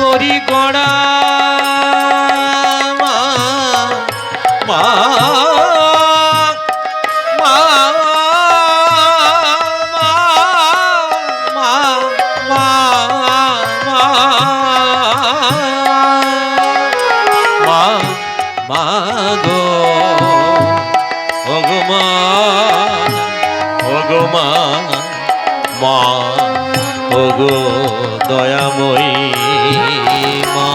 তরি গড়া। মা মা মা। ওগো দয়াময়ী মা।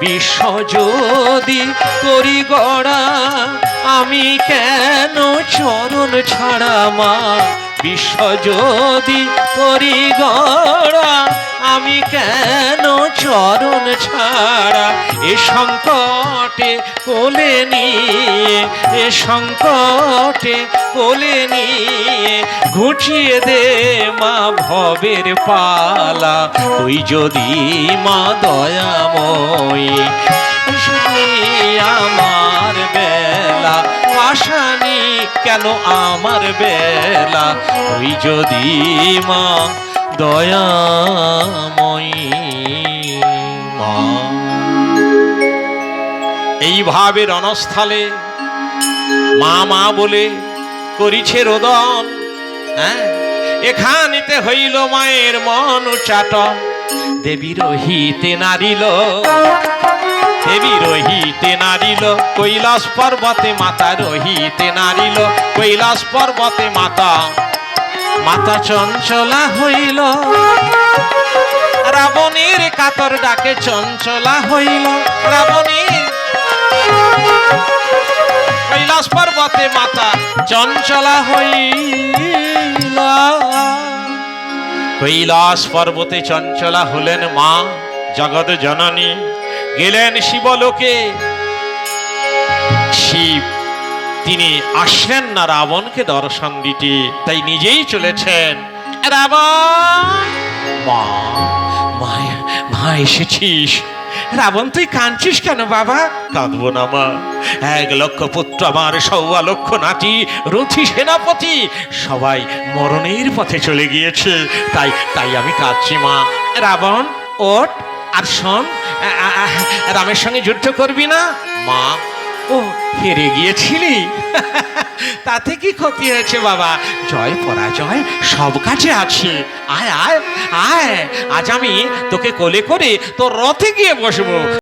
বিশ্ব যদি করি গড়া, আমি কেন চরণ ছাড়া মা? বিশ্ব যদি করি গড়া, আমি কেন চরণ ছাড়া? এ সংকটে কোলে নিয়ে সংকটে কোলে নিয়ে ঘুচিয়ে দে মা ভবের পালা। তুই যদি মা দয়াময়ী আমার বেলা আসানি কেন আমার বেলা? তুই যদি মা দয়াময়ী মা। এইভাবে রণস্থলে মা মা বলে করিছে রোদন হ্যাঁ? এখানেতে হইল মায়ের মন চাটন দেবী রহিতে নারিল, দেবী রহিতে নারিল, কৈলাস পর্বতে মাতা রহিতে নারিল, কৈলাস পর্বতে মাতা মাতা চঞ্চলা হইল। রাবণের কাতর ডাকে চঞ্চলা হইল, রাবণের কৈলাস পর্বতে মাতা চঞ্চলা হইল। কৈলাস পর্বতে চঞ্চলা হলেন মা, জগৎ জননী, গেলেন শিবলোকে। শিব, তিনি আসলেন না রাবণকে দর্শন দিতে, তাই নিজেই চলেছেন। রাবণ মা মা, এসেছিস? রাবণ তুই কাঁদছিস কেন বাবা? কাঁদবো না মা। এক লক্ষ পুত্র আমার সৌয়া লক্ষ নাতি রথি সেনাপতি সবাই মরণের পথে চলে গিয়েছে। তাই তাই আমি কাঁদছি মা। রাবণ ওট আর শোন রামের সঙ্গে যুদ্ধ করবি না? মা ও হেরে গিয়েছিলি। তাতে কি ক্ষতি হয়েছে বাবা? জয় পরাজয়, সব কাছে আছে। আয় আয় আয়, আজ আমি তোকে কোলে করে তোর রথে গিয়ে বসবো।